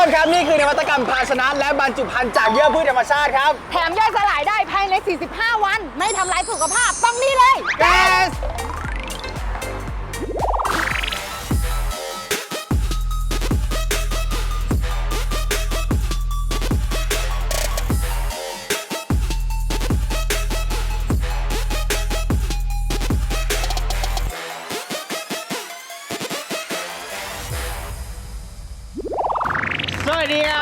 คนครับ นี่คือนวัตกรรมภาชนะและบรรจุภัณฑ์จากเยื่อพืชธรรมชาติครับ แถมย่อยสลายได้ภายใน 45 วัน ไม่ทำลายสุขภาพ ต้องนี่เลย แก๊ส ดีครั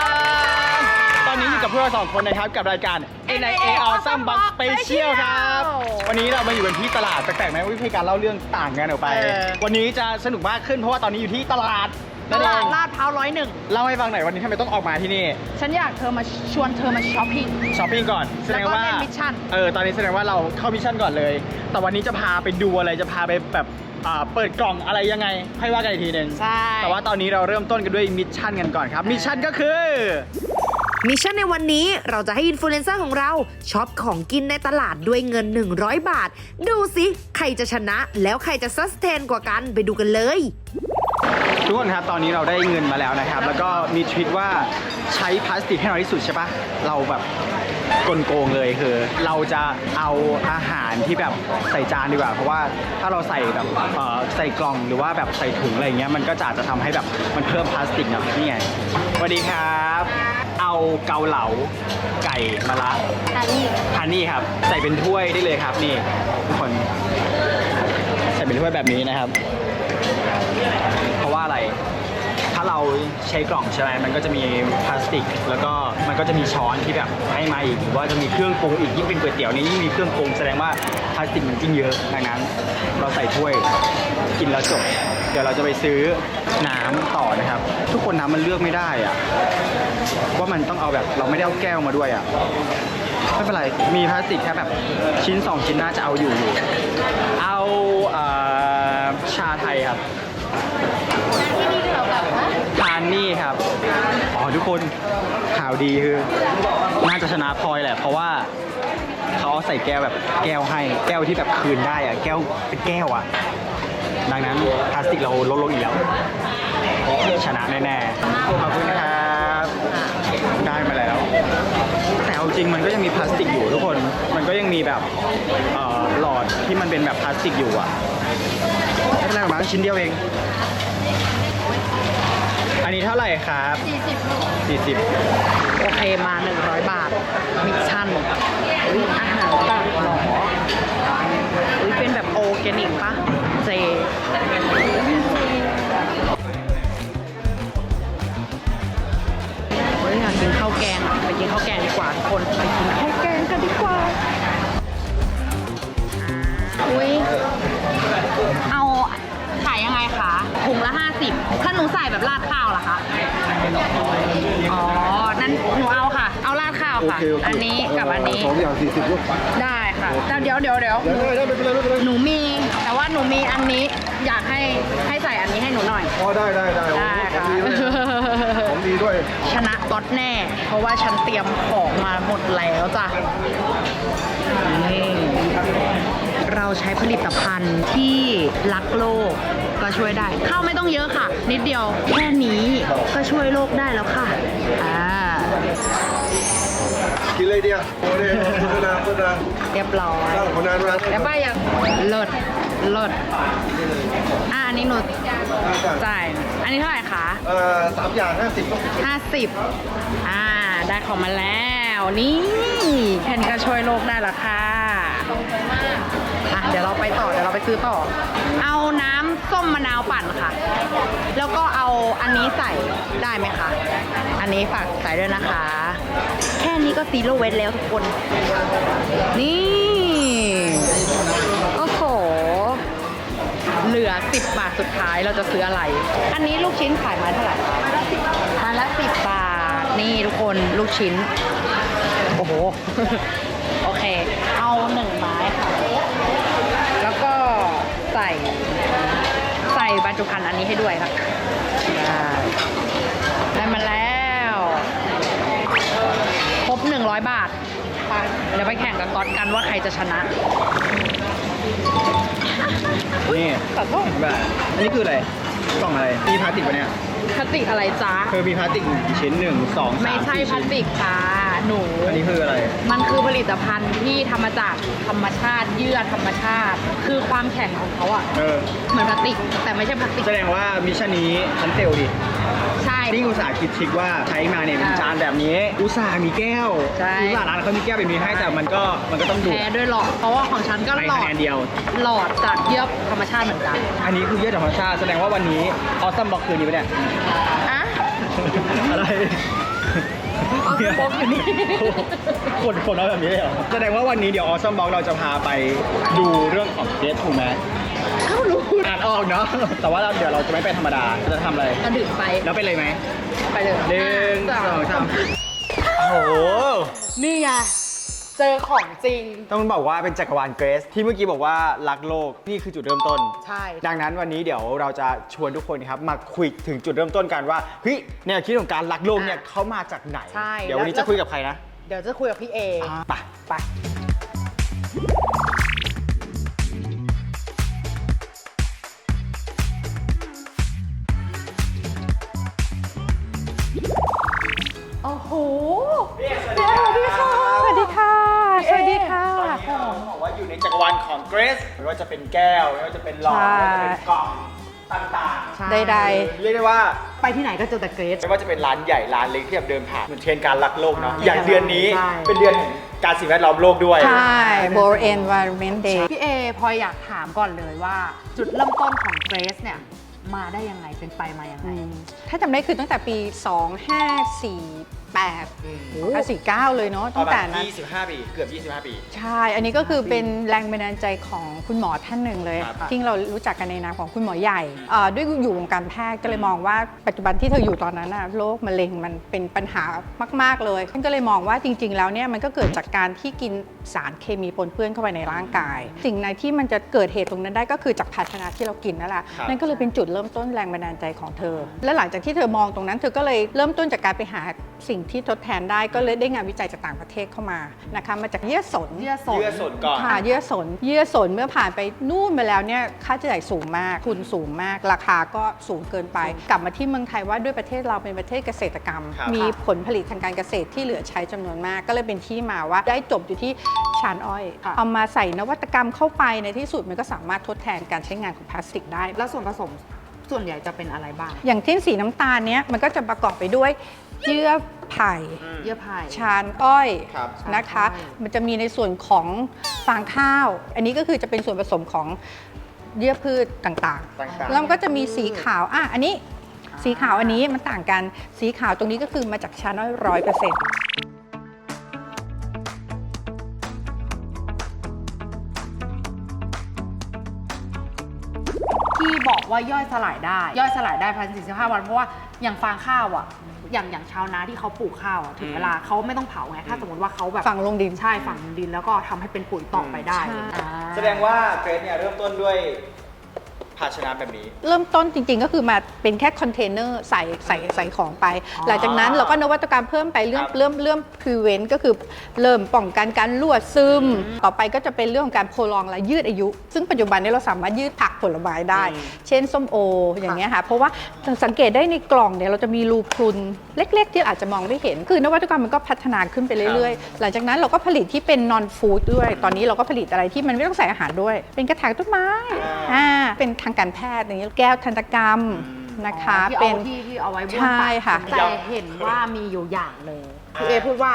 บตอนนี้อยู่กับพวกเราสองคนนะครับกับรายการ NIA Awesome Box Special ครับ วันนี้เรามาอยู่กันที่ตลาดแปลกๆไหมวิธีการเล่าเรื่องต่างกันออกไป เออ วันนี้จะสนุกมากขึ้นเพราะว่าตอนนี้อยู่ที่ตลาดตนั่นเอลาดงลาดพร้าวร้อยหนึ่งเล่าให้ฟังหน่อยวันนี้ทำไมต้องออกมาที่นี่ฉันอยากเธอมาชวนเธอมาช้อปปิ้ง ช้อปปิ้งก่อนแสดงว่าแล้วก็เล่นมิชชั่น เออตอนนี้แสดงว่าเราเข้ามิชชั่นก่อนเลย แต่วันนี้จะพาไปดูอะไรจะพาไปแบบ อ่าเปิดกล่องอะไรยังไงให้ว่ากันอีกทีหนึ่งใช่ แต่ว่าตอนนี้เราเริ่มต้นกันด้วยมิชชั่นกันก่อนครับมิชชั่นก็คือ มิชชั่นในวันนี้เราจะให้อินฟลูเอนเซอร์ของเราช็อปของกินในตลาดด้วยเงิน 100 บาท ดูสิ ใครจะชนะแล้วใครจะซัสเทนกว่ากันไปดูกันเลย ทุกคนครับตอนนี้เราได้เงินมาแล้วนะครับ แล้วก็มีทริคว่าใช้พลาสติกให้น้อยที่สุดใช่ปะเราแบบกลโกงเลยคือ เราจะเอาอาหารที่แบบใส่จานดีกว่า เพราะว่าถ้าเราใส่แบบเอ่อใส่กล่องหรือว่าแบบใส่ถุงอะไรเงี้ยมันก็จะอาจจะทำให้แบบมันเพิ่มพลาสติกนะนี่ไงสวัสดีครับ เอาเกาเหลาไก่มะระอันนี้ทานนี่ครับ ใส่เป็นถ้วยได้เลยครับนี่ทุกคน ใส่เป็นถ้วยแบบนี้นะครับ เพราะว่าอะไร ถ้าเราใช้กล่องใช่ไหมมันก็จะมีพลาสติก แล้วก็มันก็จะมีช้อนที่แบบให้มาอีกหรือว่าจะมีเครื่องปรุงอีกยิ่งเป็นก๋วยเตี๋ยวนี่ยิ่งมีเครื่องปรุงแสดงว่าพลาสติกมันยิ่งเยอะดังนั้น เราใส่ถ้วยกินแล้วจบ เดี๋ยวเราจะไปซื้อน้ำต่อนะครับ ทุกคนน้ำมันเลือกไม่ได้อะว่ามันต้องเอาแบบเราไม่ได้เอาแก้วมาด้วยอะไม่เป็นไร มีพลาสติกแค่แบบชิ้นสองชิ้นน่าจะเอาอยู่อยู่ เอาเอ่อชาไทยครับ ทานนี่ครับ อ๋อทุกคนข่าวดีคือ น่าจะชนะพลอยแหละ เพราะว่าเขาใส่แก้วแบบแก้วให้ แก้วที่แบบคืนได้อะแก้วเป็นแก้วอะดังนั้นพลาสติกเราลดลงอีกแล้ว ชนะแน่ๆขอบคุณครับได้มาแล้ว แต่เอาจริงมันก็ยังมีพลาสติกอยู่ทุกคน มันก็ยังมีแบบหลอดที่มันเป็นแบบพลาสติกอยู่อะไม่เป็นไรหรอกมั้งชิ้นเดียวเอง อันนี้เท่าไหร่ครับ 40 โอเคมา 100 บาท มิชชั่นอุ๊ยอาหารต่างหรออุ๊ยเป็นแบบโอร์แกนิกปะเจ เฮ้ยอยากกินข้าวแกงอะไปกินข้าวแกงดีกว่าทุกคนไปกินข้าวแกงกันดีกว่า อุ้ยเอา ไงคะถุงละ 50 ถ้าหนูใส่แบบราดข้าวล่ะคะ อ๋อ นั่นหนูเอาค่ะ เอาราดข้าวค่ะอันนี้กับอันนี้สองอย่างสี่สิบลูกได้ค่ะแต่เดี๋ยวเดี๋ยวเดี๋ยวได้ได้ไม่เป็นไรไม่เป็นไรหนูมี แต่ว่าหนูมีอันนี้ อยากให้ให้ใส่อันนี้ให้หนูหน่อย อ๋อได้ได้ได้ได้ของค่ะดีด้วยของดีด้วยชนะก๊อตแน่ เพราะว่าฉันเตรียมของมาหมดแล้วจ้ะนี่ เราใช้ผลิตภัณฑ์ที่รักโลกก็ช่วยได้ ข้าวไม่ต้องเยอะค่ะ นิดเดียวแค่นี้ก็ช่วยโลกได้แล้วค่ะอ่ากินเลยเดียวโอ้ยโฆษณาโฆษณาเรียบร้อยสร้างผลงานโฆษณาแล้วป้าอยากเลิศเลิศอ่าอันนี้หนูจ่ายอันนี้เท่าไหร่คะเอ่อสามอย่างห้าสิบลูก50อ่าได้ของมาแล้วนี่แค่นี้ก็ช่วยโลกได้แล้วค่ะ อะเดี๋ยวเราไปต่อเดี๋ยวเราไปซื้อต่อ เอาน้ำส้มมะนาวปั่นค่ะ แล้วก็เอาอันนี้ใส่ได้ไหมคะ อันนี้ฝากใส่ด้วยนะคะ แค่นี้ก็ซีโร่เวทแล้วทุกคน นี่ โอ้โห เหลือ 10 บาทสุดท้ายเราจะซื้ออะไร อันนี้ลูกชิ้นขายไมาเท่าไหร่ไมาละสิบบาท นี่ทุกคนลูกชิ้น โอ้โห เคเอาหนึ่งไม้ค่ะ แล้วก็ใส่ใส่บรรจุภัณฑ์อันนี้ให้ด้วยค่ะได้ได้มาแล้ว ครบ 100 บาทไปเดี๋ยวไปแข่งกับก๊อตกันว่าใครจะชนะ นี่ขอโทษแบบอันนี้คืออะไรกล่องอะไรมีพลาสติกปะเนี่ยพลาสติกอะไรจ๊ะคือมีพลาสติกกี่ชิ้นหนึ่งสองสามไม่ใช่สี่พลาสติกค่ะ หนู อันนี้คืออะไร มันคือผลิตภัณฑ์ที่ทำมาจากธรรมชาติเยื่อธรรมชาติ คือความแข็งของเขาอะเออ เหมือนพลาสติก แต่ไม่ใช่พลาสติก แสดงว่ามิชชั่นนี้ฉันเฟลดิใช่ นี่อุตส่าห์คิดทริกว่าใช้มาเนี่ยเป็นอ่าจานแบบนี้ อุตส่าห์มีแก้ว ใช่ อุตส่าห์ร้านเขามีแก้วแบบนี้ให้แต่มันก็มันก็ต้องดูดแพ้ด้วยหลอด เพราะว่าของฉันก็ไปหลอคะด แนนเดียว หลอดจากเยื่อธรรมชาติเหมือนกันอันนี้คือเยอะธรรมชาติแสดงว่าวันนี้ออซัมบ็อกคืนนี้ปะเนี่ย อะอะไร ป๊อกอยู่นี่กดกดเอาแบบนี้เลยเหรอแสดงว่าวันนี้เดี๋ยวออซัมบ็อกเราจะพาไปดูเรื่องของเดทถูกไหมเอ้ารู้อ่านออกเนาะแต่ว่าเราเดี๋ยวเราจะไม่ไปธรรมดาเราจะทำอะไร กระดึกไป แล้วไปเลยไหมไปเลยหนึ่งสองสามโอ้โห นี่ไง เจอของจริง ต้องบอกว่าเป็นจักรวาลเกรสที่เมื่อกี้บอกว่ารักโลกนี่คือจุดเริ่มต้น ใช่ ดังนั้นวันนี้เดี๋ยวเราจะชวนทุกคนครับมาคุยถึงจุดเริ่มต้นกันว่าเฮ้ยแนวคิดของการรักโลกเนี่ยอะเขามาจากไหน ใช่ เดี๋ยววันนี้แล้วจะคุยกับใครนะ เดี๋ยวจะคุยกับพี่เอไปไปโอ้โหสวัสดีค่ะ สวัสดีค่ะ สวัสดีค่ะ ตอนนี้เราต้องบอก ว่าอยู่ในจักรวาลของเกรสไม่ว่าจะเป็นแก้วไม่ว่าจะเป็นหลอดใช่ไม่ว่าจะเป็นกล่องต่างใดๆเรียกได้ว่าไปที่ไหนก็เจอแต่เกรซ ไม่ว่าจะเป็นร้านใหญ่ร้านเล็กที่แบบเดินผ่านเหมือนเทรนด์การรักโลกเนาะใช่อย่างเดือนนี้ใช่ เป็นเดือนแห่งการสิ่งแวดล้อมโลกด้วย ใช่ World Environment Day พี่เอพลอยอยากถามก่อนเลยว่า จุดเริ่มต้นของเกรซเนี่ย มาได้ยังไงเป็นไปมายังไง ถ้าจำได้คือตั้งแต่ปี 2548 อืมถ้า49 เลยเนาะปตั้ระงแต่มาณนั้น25 ปี เกือบ 25 ปี ใช่ อันนี้ก็คือเป็นแรงบันดาลใจของคุณหมอท่านหนึ่งเลยครับ ที่เรารู้จักกันในนามของคุณหมอใหญ่เอ่อด้วยอยู่วงการแพทย์ก็เลยมองว่าปัจจุบันที่เธออยู่ตอนนั้นนะโรคมะเร็งมันเป็นปัญหามาก ๆ เลยท่านก็เลยมองว่าจริง ๆ แล้วเนี่ยมันก็เกิดจากการที่กินสารเคมีปนเปื้อนเข้าไปในร่างกาย สิ่งในที่มันจะเกิดเหตุตรงนั้นได้ก็คือจากภาชนะที่เรากินนั่นแหละครับ นั่นก็เลยเป็นจุดเริ่มต้นแรงบันดาลใจของเธอ และหลังจากที่เธอมองตรงนั้น เธอก็เลยเริ่มต้นจากการไปหาสิ่งที่ทดแทนได้ก็เลยได้งานวิจัยจากต่างประเทศเข้ามานะคะมาจากเยื่อสนเยื่อสนเยื่อสนก่อน ค่ะเยื่อสนเยื่อสนเมื่อผ่านไปนู่นไปแล้วเนี่ยค่าใช้จ่ายสูงมากทุนสูงมาก ราคาก็สูงเกินไป กลับมาที่เมืองไทยว่าด้วยประเทศเราเป็นประเทศเกษตรกรรม ครับ มีผลผลิตทางการเกษตรที่เหลือใช้จำนวนมาก ก็เลยเป็นที่มาว่าได้จบอยู่ที่ชานอ้อยค่ะ เอามาใส่นวัตกรรมเข้าไปในที่สุดมันก็สามารถทดแทนการใช้งานของพลาสติกได้ แล้วส่วนผสมส่วนใหญ่จะเป็นอะไรบ้าง อย่างที่สีน้ำตาลเนี้ยมันก็จะประกอบไปด้วยเยื่อ ไผ่เยื่อไผ่ชานอ้อยครับนะคะชานอ้อยมันจะมีในส่วนของฟางข้าว อันนี้ก็คือจะเป็นส่วนผสมของเยื่อพืชต่างต่างๆๆแล้วมันก็จะมีสีขาวอะอันนี้สีขาวอันนี้มันต่างกันสีขาวตรงนี้ก็คือมาจากชานอ้อยร้อยเปอร์เซ็นต์ที่บอกว่าย่อยสลายได้ ย่อยสลายได้ภายใน45วันเพราะว่าอย่างฟางข้าวอะ อย่างอย่างชาวนาที่เขาปลูกข้าวอะถึงเวลาเขาไม่ต้องเผาไงถ้าสมมติว่าเขาแบบฝังลงดิน ใช่ฝังลงดินแล้วก็ทำให้เป็นปุ๋ยต่อไปได้ ใช่ อ่า แสดงว่าเกรสเนี่ยเริ่มต้นด้วย ภาชนะแบบนี้ เริ่มต้นจริง ๆ ก็คือมาเป็นแค่คอนเทนเนอร์ใส่ใส่ใส่ของไปอ๋อหลังจากนั้นเราก็นวัตกรรมเพิ่มไปเรื่อคงรับเริ่มเริ่ม prevent ก็คือเริ่มป้องกันการรั่วซึม ต่อไปก็จะเป็นเรื่องของการโพลองและยืดอายุ ซึ่งปัจจุบันนี้เราสามารถยืดผักผลไม้ได้เช่นส้มโออย่างเงี้ยค่ะเพราะว่าสังเกตได้ในกล่องเนี่ยเราจะมีรูพรุนเล็ก ๆ ที่อาจจะมองไม่เห็น คือนวัตกรรมมันก็พัฒนาขึ้นไปเรื่อยๆ หลังจากนั้นเราก็ผลิตที่เป็น non food ด้วย ตอนนี้เราก็ผลิตอะไรที่มันไม่ต้องใส่อาหารด้วย เป็นกระถางต้นไม้อ่าเป็นทางการแพทย์อย่างเงี้ยแก้วทันตกรรมนะคะที่เป็เอานที่ที่เอาไว้บ้วนใช่ค่ะ แต่เห็นว่ามีอยู่อย่างหนึ่งพี่เอพูดว่า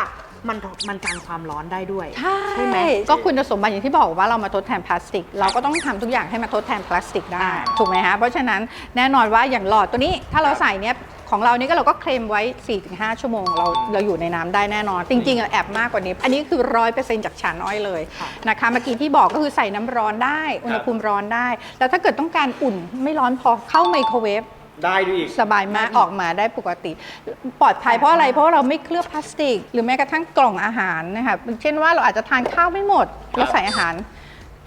มันมันกันความร้อนได้ด้วย ใช่ไหมก็คุณสมบัติอย่างที่บอกว่าเรามาทดแทนพลาสติก เราก็ต้องทำทุกอย่างให้มาทดแทนพลาสติกได้อ่าถูกไหมคะเพราะฉะนั้นแน่นอนว่าอย่างหลอดตัวนี้ถ้าเราใส่เนี้ย ของเรานี่ก็เราก็เคลมไว้ 4-5 ชั่วโมง เราเราอยู่ในน้ำได้แน่นอน จริงๆอะแอบมากกว่านี้ อันนี้คือ 100%จากชานอ้อยเลยนะคะเมื่อกี้ที่บอกก็คือใส่น้ำร้อนได้ อุณหภูมิร้อนได้ แล้วถ้าเกิดต้องการอุ่นไม่ร้อนพอเข้าไมโครเวฟ ได้ด้วยอีก สบายมากออกมาได้ปกติ ปลอดภัยเพราะอะไรเพราะว่าเราไม่เคลือบพลาสติก หรือแม้กระทั่งกล่องอาหารนะคะเช่นว่าเราอาจจะทานข้าวไม่หมดแล้วใส่อาหาร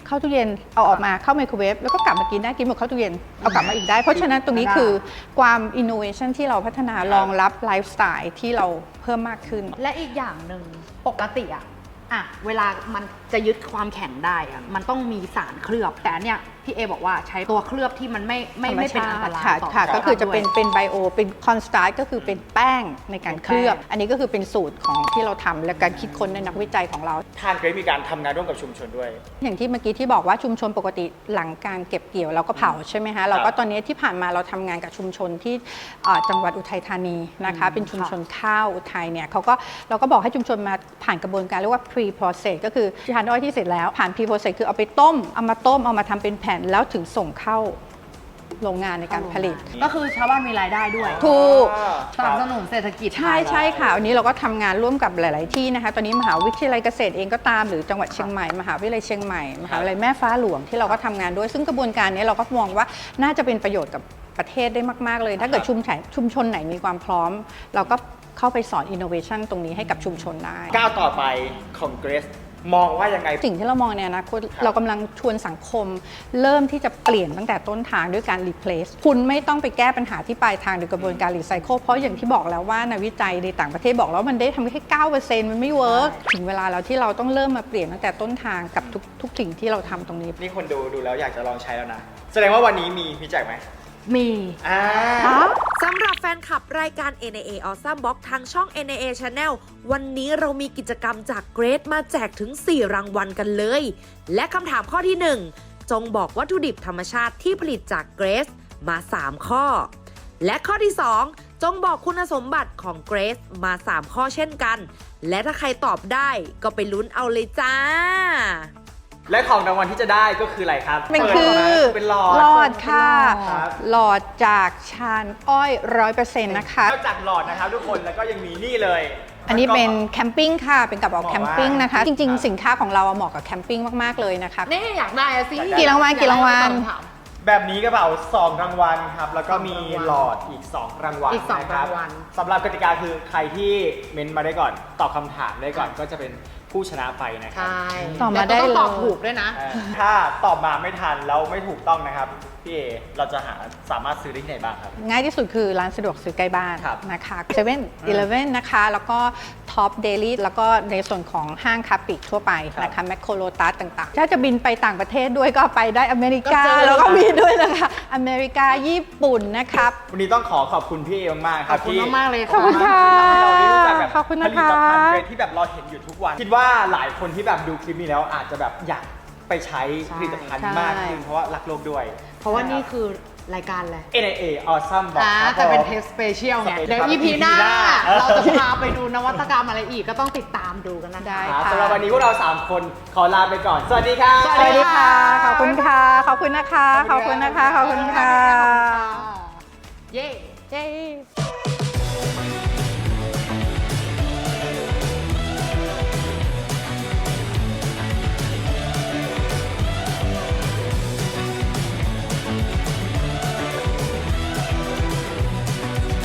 เข้าตู้เย็นเอาออกมาเข้าไมโครเวฟแล้วก็กลับมากินได้กินหมดเข้าตู้เย็นเอากลับมาอีกได้ เพราะฉะนั้นตรงนี้คือความอินโนเวชันที่เราพัฒนารองรับไลฟ์สไตล์ที่เราเพิ่มมากขึ้น และอีกอย่างหนึ่งปกติอะอะเวลามันจะยึดความแข็งได้อะมันต้องมีสารเคลือบแต่อันเนี่ย พี่เอบอกว่าใช้ตัวเคลือบที่มันไม่ไม่ไม่เป็นอันตรายค่ะต่อค่ะสุขภาพก็คือจะเป็นด้วยเป็นไบโอเป็นคอนสตาร์ก็คือเป็นแป้งในการเคลือบเป็นแป้งอันนี้ก็คือเป็นสูตรของที่เราทำและการคิดค้นในนักวิจัยของเรา ทานเกรดมีการทำงานร่วมกับชุมชนด้วย อย่างที่เมื่อกี้ที่บอกว่าชุมชนปกติหลังการเก็บเกี่ยวเราก็เผาใช่ไหมคะเราก็ตอนนี้ที่ผ่านมาเราทำงานกับชุมชนที่เอ่อจังหวัดอุทัยธานีนะคะ เป็นชุมชนข้าวอุทัยเนี่ยเขาก็เราก็บอกให้ชุมชนมาผ่านกระบวนการเรียกว่า pre process ก็คือทานอ้อยที่เสร็จแล้วผ่าน pre process คือเอาไปต้มเอามาต้มเอามาทำเป็นแผ่นแล้วถึงส่งเข้าโรงงานในการผลิต ก็คือชาวบ้านมีรายได้ด้วยถูกสนับสนุนเศรษฐกิจใช่ใช่ค่ะวันนี้เราก็ทำงานร่วมกับหลาย ๆ ที่นะคะ ตอนนี้มหาวิทยาลัยเกษตรเองก็ตามหรือจังหวัดเชียงใหม่มหาวิทยาลัยเชียงใหม่มหาวิทยาลัยแม่ฟ้าหลวงที่เราก็ทำงานด้วย ซึ่งกระบวนการนี้เราก็มองว่าน่าจะเป็นประโยชน์กับประเทศได้มาก ๆ เลย ถ้าเกิดชุมชนชุมชนไหนมีความพร้อม เราก็เข้าไปสอนอินโนเวชันตรงนี้ให้กับชุมชนได้ก้าวต่อไปของเกรซ มองว่ายังไง สิ่งที่เรามองในอนาคตเรากำลังชวนสังคม เริ่มที่จะเปลี่ยนตั้งแต่ต้นทางด้วยการ replace คุณไม่ต้องไปแก้ปัญหาที่ปลายทางโดยกระบวนการ recycle เพราะอย่างที่บอกแล้วว่าในวิจัยในต่างประเทศบอกแล้วมันได้ทำแค่9%มันไม่เวิร์กถึงเวลาแล้วที่เราต้องเริ่มมาเปลี่ยนตั้งแต่ต้นทางกับทุกทุกสิ่งที่เราทำตรงนี้ นี่คนดูดูแล้วอยากจะลองใช้แล้วนะ แสดงว่าวันนี้มีพี่แจกไหม มี อ่าสำหรับแฟนคลับรายการ NAA Awesome Box ทางช่อง NAA Channel วันนี้เรามีกิจกรรมจากเกรดมาแจกถึง 4 รางวัลกันเลย และคำถามข้อที่ 1 จงบอกวัตถุดิบธรรมชาติที่ผลิตจากเกรสมา 3 ข้อ และข้อที่ 2 จงบอกคุณสมบัติของเกรสมา 3 ข้อเช่นกัน และถ้าใครตอบได้ก็ไปลุ้นเอาเลยจ้า และของรางวัลที่จะได้ก็คืออะไรครับมันเปิดคือออกมาเป็นหลอดหลอดค่ะ ครับหลอดจากชานอ้อยร้อยเปอร์เซ็นต์นะคะ นอกจากหลอดนะครับทุกคนแล้วก็ยังมีนี่เลยอันนี้เป็นแล้วก็แคมปิ้งค่ะ เป็นกระเป๋าเหมาะแคมปิ้งนะคะมากจริงครับๆสินค้าของเราอะเหมาะกับแคมปิ้งมากๆเลยนะคะ นี่อยากได้อะสิกี่รางวัลกี่รางวัลอยกได้คำถามแบบนี้กระเป๋า2รางวัลครับ แล้วก็มีสองรางวัลหลอดอีก 2 รางวัลอีกสองนะคบรางวัล สำหรับกติกาคือใครที่เมนต์มาได้ก่อน ตอบคำถามได้ก่อนก็จะเป็นผู้ชนะไปนะครัใช่ตอบมาได้แล้วก็ต้องตอบเลย ถูกด้วยนะเออถ้าตอบมาไม่ทันแล้วไม่ถูกต้องนะครับพี่เอเราจะหาสามารถซื้อได้ที่ไหนบ้างครับ ง่ายที่สุดคือร้านสะดวกซื้อใกล้บ้านครับนะคะเซเว่นอีเลฟเว่นนะคะ แล้วก็ท็อปเดลี่แล้วก็ในส่วนของห้างคาปิกทั่วไปนะคะแมคโครโลตัสต่างๆ ถ้าจะบินไปต่างประเทศด้วยก็ไปได้อเมริกา ก็เจอ แล้วก็มีด้วยนะคะ อเมริกาญี่ปุ่นนะครับ วันนี้ต้องขอขอบคุณพี่เอมากๆคขรัอบบคุณที่มากๆเลย ขอบคุณค่ะเราได้รู้จักแบบขอบคุณผนะลิคะตภัณฑ์เกรดที่แบบเราเห็นอยู่ทุกวัน คิดว่าหลายคนที่แบบดูคลิปนี้แล้วอาจจะแบบอยากไปใช้ผลิตภัณฑ์ใช่มากขึ้นเพราะว่ารักโลกด้วย เพราะว่านี่คือรายการอะไร NAA Awesome Box อ่าครับแต่เป็นผมเทสสเปเชียลไง Special เดี๋ยว EP EP หน้าหน้า เราจะพาไปดูนวัตกรรมอะไรอีกก็ต้องติดตามดูกันนะคะได้ครับค่ะสำหรับวันนี้พวกเรา 3 คนขอลาไปก่อน สวัสดีครับสวัสดีค่ะ ขอบคุณค่ะ ขอบคุณนะคะ ขอบคุณนะคะ ขอบคุณค่ะ เย้ เย้